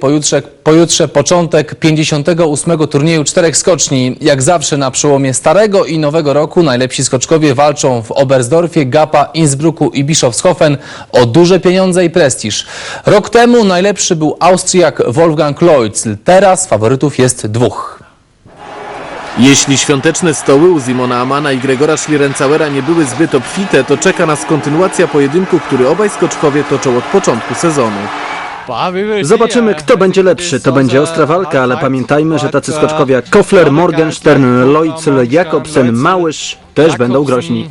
Pojutrze, pojutrze początek 58. turnieju czterech skoczni. Jak zawsze na przełomie starego i nowego roku najlepsi skoczkowie walczą w Oberstdorfie, Gapa, Innsbrucku i Bischofshofen o duże pieniądze i prestiż. Rok temu najlepszy był Austriak Wolfgang Leutz. Teraz faworytów jest dwóch. Jeśli świąteczne stoły u Simona Amana i Gregora Schlierencauera nie były zbyt obfite, to czeka nas kontynuacja pojedynku, który obaj skoczkowie toczą od początku sezonu. Zobaczymy, kto będzie lepszy. To będzie ostra walka, ale pamiętajmy, że tacy skoczkowie jak Kofler, Morgenstern, Leutzel, Jakobsen, Małysz też będą groźni.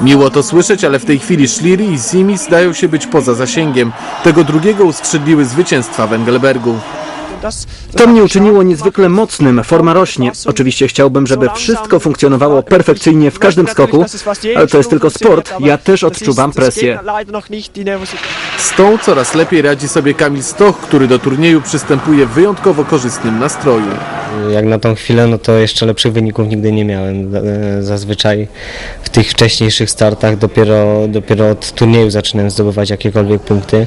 Miło to słyszeć, ale w tej chwili Schlieri i Simi zdają się być poza zasięgiem. Tego drugiego uskrzydliły zwycięstwa w Engelbergu. To mnie uczyniło niezwykle mocnym, forma rośnie. Oczywiście chciałbym, żeby wszystko funkcjonowało perfekcyjnie w każdym skoku, ale to jest tylko sport, ja też odczuwam presję. Z tą coraz lepiej radzi sobie Kamil Stoch, który do turnieju przystępuje w wyjątkowo korzystnym nastroju. Jak na tą chwilę, no to jeszcze lepszych wyników nigdy nie miałem. E, Zazwyczaj w tych wcześniejszych startach dopiero, dopiero od turnieju zaczynałem zdobywać jakiekolwiek punkty.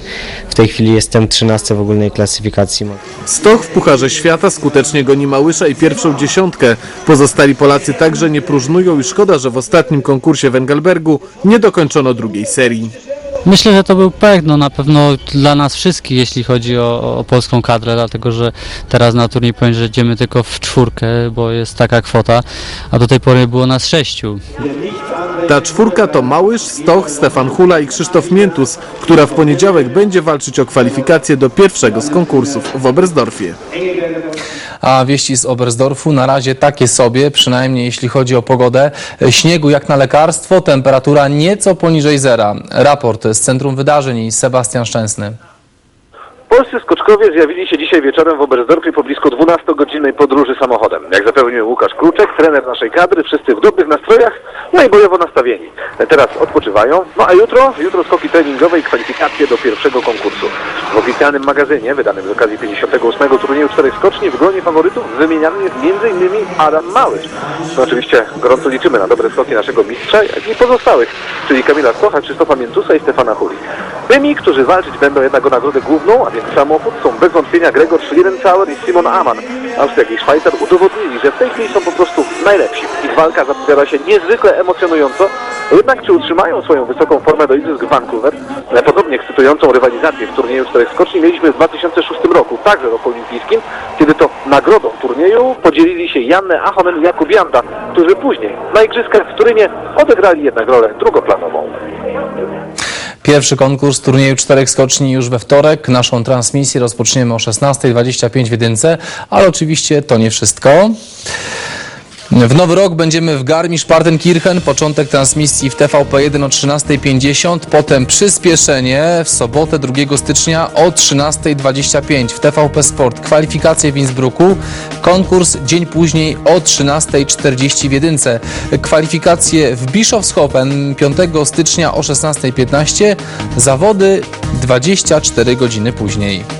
W tej chwili jestem 13 w ogólnej klasyfikacji. Stoch w Pucharze Świata skutecznie goni Małysza i pierwszą dziesiątkę. Pozostali Polacy także nie próżnują i szkoda, że w ostatnim konkursie w Engelbergu nie dokończono drugiej serii. Myślę, że to był pech, no na pewno dla nas wszystkich, jeśli chodzi o, o polską kadrę, dlatego że teraz na turniej powiem, że idziemy tylko w czwórkę, bo jest taka kwota, a do tej pory było nas sześciu. Ta czwórka to Małysz, Stoch, Stefan Hula i Krzysztof Miętus, która w poniedziałek będzie walczyć o kwalifikacje do pierwszego z konkursów w Oberstdorfie. A wieści z Oberstdorfu na razie takie sobie, przynajmniej jeśli chodzi o pogodę. Śniegu jak na lekarstwo, temperatura nieco poniżej zera. Raport z Centrum Wydarzeń i Sebastian Szczęsny. Polscy skoczkowie zjawili się dzisiaj wieczorem w Oberstdorfie po blisko 12-godzinnej podróży samochodem. Jak zapewnił Łukasz Kruczek, trener naszej kadry, wszyscy w dobrych nastrojach, no i bojowo nastawieni. Teraz odpoczywają, no a jutro, jutro skoki treningowe i kwalifikacje do pierwszego konkursu. W oficjalnym magazynie, wydanym z okazji 58. turnieju czterech skoczni, w gronie faworytów wymieniany jest m.in. Adam Małysz. No oczywiście gorąco liczymy na dobre skoki naszego mistrza, jak i pozostałych, czyli Kamila Stocha, Krzysztofa Miętusa i Stefana Huli. Tymi, którzy walczyć będą jednak o nagrodę główną, a samochód, są bez wątpienia Gregor Schlierencauer i Simon Amann. Austriak i Szwajcar udowodnili, że w tej chwili są po prostu najlepsi. Ich walka zapowiada się niezwykle emocjonująco, jednak czy utrzymają swoją wysoką formę do Igrzysk w Vancouver? Podobnie ekscytującą rywalizację w turnieju czterech skoczni mieliśmy w 2006 roku, także roku olimpijskim, kiedy to nagrodą turnieju podzielili się Janne Ahonen i Jakub Janda, którzy później na Igrzyskach w Turynie odegrali jednak rolę drugoplanową. Pierwszy konkurs turnieju czterech skoczni już we wtorek. Naszą transmisję rozpoczniemy o 16.25 w jedynce, ale oczywiście to nie wszystko. W nowy rok będziemy w Garmisch-Partenkirchen, początek transmisji w TVP1 o 13.50, potem przyspieszenie w sobotę 2 stycznia o 13.25 w TVP Sport, kwalifikacje w Innsbrucku, konkurs dzień później o 13.40 w jedynce, kwalifikacje w Bischofshofen 5 stycznia o 16.15, zawody 24 godziny później.